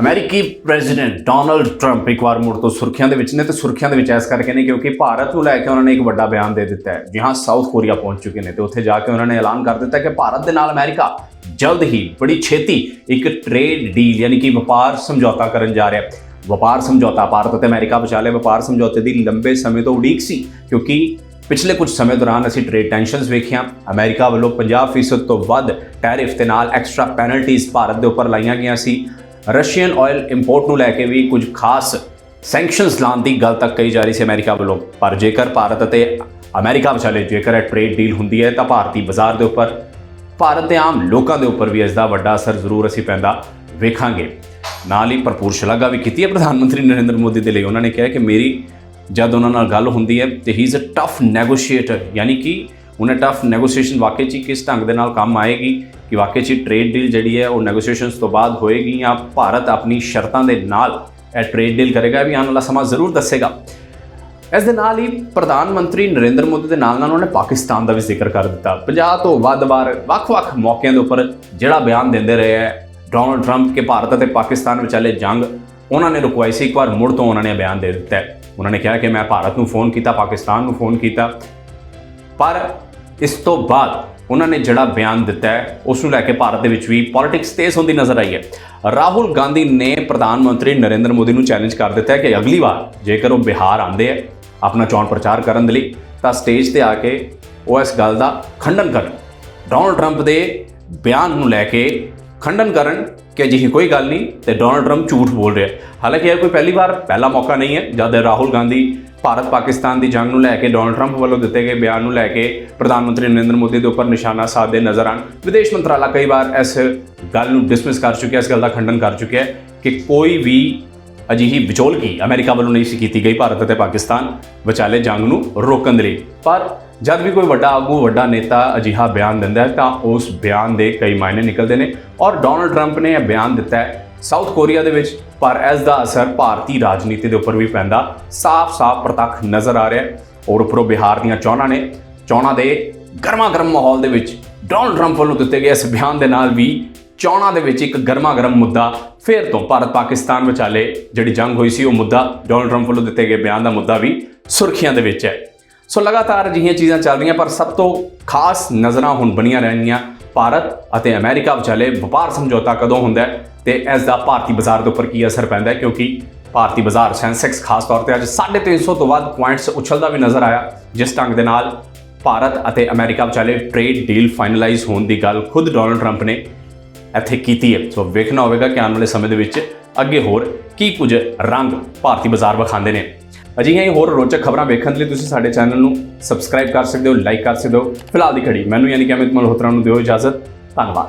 ਅਮਰੀਕੀ president Donald Trump ਇੱਕ ਵਾਰ ਮੁੜ ਤੋਂ ਸੁਰਖੀਆਂ ਦੇ ਵਿੱਚ ਨੇ ਤੇ ਸੁਰਖੀਆਂ ਦੇ ਵਿੱਚ ਇਸ ਕਰਕੇ ਨੇ ਕਿਉਂਕਿ ਭਾਰਤ ਨੂੰ ਲੈ ਕੇ ਉਹਨਾਂ ਨੇ ਇੱਕ ਵੱਡਾ ਬਿਆਨ ਦੇ ਦਿੱਤਾ ਹੈ। ਜਿਹਾਂ ਸਾਊਥ ਕੋਰੀਆ ਪਹੁੰਚ ਚੁੱਕੇ ਨੇ ਤੇ ਉੱਥੇ ਜਾ ਕੇ ਉਹਨਾਂ ਨੇ ਐਲਾਨ ਕਰ ਦਿੱਤਾ ਕਿ ਭਾਰਤ ਦੇ ਨਾਲ ਅਮਰੀਕਾ ਜਲਦ ਹੀ ਬੜੀ ਛੇਤੀ ਇੱਕ ਟ੍ਰੇਡ ਡੀਲ ਯਾਨੀ ਕਿ ਵਪਾਰ ਸਮਝੌਤਾ ਕਰਨ ਜਾ ਰਿਹਾ ਹੈ। ਵਪਾਰ ਸਮਝੌਤਾ, ਭਾਰਤ ਅਤੇ ਅਮਰੀਕਾ ਵਿਚਾਲੇ ਵਪਾਰ ਸਮਝੌਤੇ ਦੀ ਲੰਬੇ ਸਮੇਂ ਤੋਂ ਉਡੀਕ ਸੀ ਕਿਉਂਕਿ ਪਿਛਲੇ ਕੁਝ ਸਮੇਂ ਦੌਰਾਨ ਅਸੀਂ ਟ੍ਰੇਡ ਟੈਂਸ਼ਨਸ ਵੇਖੀਆਂ। ਅਮਰੀਕਾ ਵੱਲੋਂ 50% ਤੋਂ ਵੱਧ ਟੈਰਿਫ ਤੇ ਨਾਲ ਐਕਸਟਰਾ ਪੈਨਲਟੀਜ਼ ਭਾਰਤ ਦੇ ਉੱਪਰ ਲਾਈਆਂ ਗਈਆਂ ਸੀ। ਰਸ਼ੀਅਨ ਆਇਲ ਇੰਪੋਰਟ ਨੂੰ ਲੈ ਕੇ ਵੀ ਕੁਝ ਖਾਸ ਸੈਂਕਸ਼ਨਸ ਲਾਉਣ ਦੀ ਗੱਲ ਤੱਕ ਕਹੀ ਜਾ ਰਹੀ ਸੀ ਅਮਰੀਕਾ ਵੱਲੋਂ। ਪਰ ਜੇਕਰ ਭਾਰਤ ਅਤੇ ਅਮਰੀਕਾ ਵਿਚਾਲੇ ਜੇਕਰ ਇਹ ਟ੍ਰੇਡ ਡੀਲ ਹੁੰਦੀ ਹੈ, ਤਾਂ ਭਾਰਤੀ ਬਾਜ਼ਾਰ ਦੇ ਉੱਪਰ, ਭਾਰਤ ਦੇ ਆਮ ਲੋਕਾਂ ਦੇ ਉੱਪਰ ਵੀ ਇਸ ਦਾ ਵੱਡਾ ਅਸਰ ਜ਼ਰੂਰ ਅਸੀਂ ਪੈਂਦਾ ਵੇਖਾਂਗੇ। ਨਾਲ ਹੀ ਭਰਪੂਰ ਸ਼ਲਾਘਾ ਵੀ ਕੀਤੀ ਹੈ ਪ੍ਰਧਾਨ ਮੰਤਰੀ ਨਰਿੰਦਰ ਮੋਦੀ ਦੇ ਲਈ। ਉਹਨਾਂ ਨੇ ਕਿਹਾ ਕਿ ਮੇਰੀ ਜਦ ਉਹਨਾਂ ਨਾਲ ਗੱਲ ਹੁੰਦੀ ਹੈ ਤੇ he is a tough negotiator ਯਾਨੀ ਕਿ ਉਹਨੇ ਟਫ ਨੈਗੋਸ਼ੀਏਸ਼ਨ ਵਾਕਈ ਚ ਹੀ ਕਿਸ ਢੰਗ ਦੇ ਨਾਲ ਕੰਮ ਆਏਗੀ ਕਿ ਵਾਕਈ ਚ ਟ੍ਰੇਡ ਡੀਲ ਜਿਹੜੀ ਹੈ, ਉਹ ਨੈਗੋਸ਼ੀਏਸ਼ਨਸ ਤੋਂ ਬਾਅਦ ਹੋਏਗੀ ਜਾਂ ਭਾਰਤ ਆਪਣੀ ਸ਼ਰਤਾਂ ਦੇ ਨਾਲ ਇਹ ਟ੍ਰੇਡ ਡੀਲ ਕਰੇਗਾ ਵੀ ਆਉਣ ਵਾਲਾ ਸਮਾਂ ਜ਼ਰੂਰ ਦੱਸੇਗਾ। ਇਸ ਦੇ ਨਾਲ ਹੀ ਪ੍ਰਧਾਨ ਮੰਤਰੀ ਨਰਿੰਦਰ ਮੋਦੀ ਦੇ ਨਾਲ ਨਾਲ ਉਹਨੇ ਪਾਕਿਸਤਾਨ ਦਾ ਵੀ ਜ਼ਿਕਰ ਕਰ ਦਿੱਤਾ। 50 ਤੋਂ ਵੱਧ ਵਾਰ ਵੱਖ-ਵੱਖ ਮੌਕਿਆਂ ਦੇ ਉੱਪਰ ਜਿਹੜਾ ਬਿਆਨ ਦਿੰਦੇ ਰਹੇ ਹੈ ਡੋਨਲਡ ਟਰੰਪ ਕਿ ਭਾਰਤ ਅਤੇ ਪਾਕਿਸਤਾਨ ਵਿਚਾਲੇ ਜੰਗ, ਉਹਨਾਂ ਨੇ ਰੁਕਵਾਈ ਸੀ, ਇੱਕ ਵਾਰ ਮੁੜ ਤੋਂ ਉਹਨਾਂ ਨੇ ਬਿਆਨ ਦੇ ਦਿੱਤਾ ਉਹਨਾਂ ਨੇ ਕਿਹਾ ਕਿ ਮੈਂ ਭਾਰਤ ਨੂੰ ਫੋਨ ਕੀਤਾ, ਪਾਕਿਸਤਾਨ ਨੂੰ ਫੋਨ ਕੀਤਾ। ਪਰ ਇਸ ਤੋਂ ਬਾਅਦ ਉਹਨਾਂ ਨੇ ਜਿਹੜਾ ਬਿਆਨ ਦਿੱਤਾ ਹੈ, ਉਸ ਨੂੰ ਲੈ ਕੇ ਭਾਰਤ ਦੇ ਵਿੱਚ ਵੀ ਪੋਲਿਟਿਕਸ ਤੇਜ਼ ਹੁੰਦੀ ਨਜ਼ਰ ਆਈ ਹੈ। ਰਾਹੁਲ ਗਾਂਧੀ ਨੇ ਪ੍ਰਧਾਨ ਮੰਤਰੀ ਨਰਿੰਦਰ ਮੋਦੀ ਨੂੰ ਚੈਲੰਜ ਕਰ ਦਿੱਤਾ ਹੈ ਕਿ ਅਗਲੀ ਵਾਰ ਜੇਕਰ ਉਹ ਬਿਹਾਰ ਆਉਂਦੇ ਹੈ, ਆਪਣਾ ਚੋਣ ਪ੍ਰਚਾਰ ਕਰਨ ਦੇ ਲਈ, ਤਾਂ ਸਟੇਜ ਤੇ ਆ ਕੇ ਉਹ ਇਸ ਗੱਲ ਦਾ ਖੰਡਨ ਕਰਨ। ਡੋਨਲਡ ਟਰੰਪ ਦੇ ਬਿਆਨ ਨੂੰ ਲੈ ਕੇ ਖੰਡਨ ਕਰਨ ਕਿ ਅਜਿਹੀ ਕੋਈ ਗੱਲ ਨਹੀਂ ਤੇ ਡੋਨਲਡ ਟਰੰਪ ਝੂਠ ਬੋਲ ਰਿਹਾ ਹਾਲਾਂਕਿ ਇਹ ਕੋਈ ਪਹਿਲੀ ਵਾਰ, ਪਹਿਲਾ ਮੌਕਾ ਨਹੀਂ ਹੈ, ਜਦ ਰਾਹੁਲ ਗਾਂਧੀ ਭਾਰਤ ਪਾਕਿਸਤਾਨ ਦੀ ਜੰਗ ਨੂੰ ਲੈ ਕੇ ਡੋਨਲਡ ਟਰੰਪ ਵੱਲੋਂ ਦਿੱਤੇ ਗਏ ਬਿਆਨ ਨੂੰ ਲੈ ਕੇ ਪ੍ਰਧਾਨ ਮੰਤਰੀ ਨਰਿੰਦਰ ਮੋਦੀ ਦੇ ਉੱਪਰ ਨਿਸ਼ਾਨਾ ਸਾਧਦੇ ਨਜ਼ਰ ਆਣ ਵਿਦੇਸ਼ ਮੰਤਰਾਲਾ ਕਈ ਵਾਰ ਇਸ ਗੱਲ ਨੂੰ ਡਿਸਮਿਸ ਕਰ ਚੁੱਕਿਆ, ਇਸ ਗੱਲ ਦਾ ਖੰਡਨ ਕਰ ਚੁੱਕਿਆ ਕਿ ਕੋਈ ਵੀ ਅਜਿਹੀ ਵਿਚੋਲਕੀ ਅਮਰੀਕਾ ਵੱਲੋਂ ਨਹੀਂ ਸੀ ਕੀਤੀ ਗਈ, ਭਾਰਤ ਅਤੇ ਪਾਕਿਸਤਾਨ ਵਿਚਾਲੇ ਜੰਗ ਨੂੰ ਰੋਕਣ ਦੇ ਲਈ। ਪਰ ਜਦ ਵੀ ਕੋਈ ਵੱਡਾ ਆਗੂ, ਵੱਡਾ ਨੇਤਾ ਅਜਿਹਾ ਬਿਆਨ ਦਿੰਦਾ ਹੈ, ਤਾਂ ਉਸ ਬਿਆਨ ਦੇ ਕਈ ਮਾਇਨੇ ਨਿਕਲਦੇ ਨੇ। ਔਰ ਡੋਨਲਡ ਟਰੰਪ ਨੇ ਇਹ ਬਿਆਨ ਦਿੱਤਾ ਹੈ ਸਾਊਥ ਕੋਰੀਆ ਦੇ ਵਿੱਚ, ਪਰ ਇਸ ਦਾ ਅਸਰ ਭਾਰਤੀ ਰਾਜਨੀਤੀ ਦੇ ਉੱਪਰ ਵੀ ਪੈਂਦਾ। ਸਾਫ਼-ਸਾਫ਼ ਪ੍ਰਤੱਖ ਨਜ਼ਰ ਆ ਰਿਹਾ ਹੈ। ਔਰ ਉੱਪਰੋਂ ਬਿਹਾਰ ਦੀਆਂ ਚੋਣਾਂ ਨੇ, ਚੋਣਾਂ ਦੇ ਗਰਮਾ-ਗਰਮ ਮਾਹੌਲ ਦੇ ਵਿੱਚ ਡੋਨਲਡ ਟਰੰਪ ਵੱਲੋਂ ਦਿੱਤੇ ਗਏ ਇਸ ਬਿਆਨ ਦੇ ਨਾਲ ਵੀ ਚੋਣਾਂ ਦੇ ਵਿੱਚ ਇੱਕ ਗਰਮਾ-ਗਰਮ ਮੁੱਦਾ ਫਿਰ ਤੋਂ ਭਾਰਤ ਪਾਕਿਸਤਾਨ ਵਿਚਾਲੇ ਜਿਹੜੀ ਜੰਗ ਹੋਈ ਸੀ, ਉਹ ਮੁੱਦਾ ਡੋਨਲਡ ਟਰੰਪ ਵੱਲੋਂ ਦਿੱਤੇ ਗਏ ਬਿਆਨ ਦਾ ਮੁੱਦਾ ਵੀ ਸੁਰਖੀਆਂ ਦੇ ਵਿੱਚ ਹੈ। ਸੋ ਲਗਾਤਾਰ ਅਜਿਹੀਆਂ ਚੀਜ਼ਾਂ ਚੱਲ ਰਹੀਆਂ, ਪਰ ਸਭ ਤੋਂ ਖਾਸ ਨਜ਼ਰਾਂ ਹੁਣ ਬਣੀਆਂ ਰਹਿਣਗੀਆਂ। ਭਾਰਤ ਅਤੇ ਅਮਰੀਕਾ ਵਿਚਾਲੇ ਵਪਾਰ ਸਮਝੌਤਾ ਕਦੋਂ ਹੁੰਦਾ ਹੈ ਤੇ ਇਸ ਦਾ ਭਾਰਤੀ ਬਾਜ਼ਾਰ ਦੇ ਉੱਪਰ ਕੀ ਅਸਰ ਪੈਂਦਾ ਹੈ? ਕਿਉਂਕਿ ਭਾਰਤੀ ਬਾਜ਼ਾਰ ਸੈਂਸੈਕਸ ਖਾਸ ਤੌਰ ਤੇ ਅੱਜ 350 ਤੋਂ ਵੱਧ ਪੁਆਇੰਟਸ ਉਛਲਦਾ ਵੀ ਨਜ਼ਰ ਆਇਆ, ਜਿਸ ਢੰਗ ਦੇ ਨਾਲ ਭਾਰਤ ਅਤੇ ਅਮਰੀਕਾ ਵਿਚਾਲੇ ਟ੍ਰੇਡ ਡੀਲ ਫਾਈਨਲਾਈਜ਼ ਹੋਣ ਦੀ ਗੱਲ ਖੁਦ ਡੋਨਲਡ ਟਰੰਪ ਨੇ ਇੱਥੇ ਕੀਤੀ ਹੈ। ਸੋ ਵੇਖਣਾ ਹੋਵੇਗਾ ਕਿ ਆਉਣ ਵਾਲੇ ਸਮੇਂ ਦੇ ਵਿੱਚ ਅੱਗੇ ਹੋਰ ਕੀ ਕੁਝ ਰੰਗ ਭਾਰਤੀ ਬਾਜ਼ਾਰ ਵਿਖਾਉਂਦੇ ਨੇ। ਅਜਿਹੀਆਂ ਹੀ ਹੋਰ ਰੋਚਕ ਖਬਰਾਂ ਵੇਖਣ ਲਈ ਤੁਸੀਂ ਸਾਡੇ ਚੈਨਲ ਨੂੰ ਸਬਸਕ੍ਰਾਈਬ ਕਰ ਸਕਦੇ ਹੋ ਲਾਈਕ ਕਰ ਸਕਦੇ ਹੋ। ਫਿਲਹਾਲ ਦੀ ਘੜੀ। ਮੈਨੂੰ ਯਾਨੀ ਕਿ ਅਮਿਤ ਮਲਹੋਤਰਾ ਨੂੰ ਦਿਓ ਇਜਾਜ਼ਤ। ਧੰਨਵਾਦ।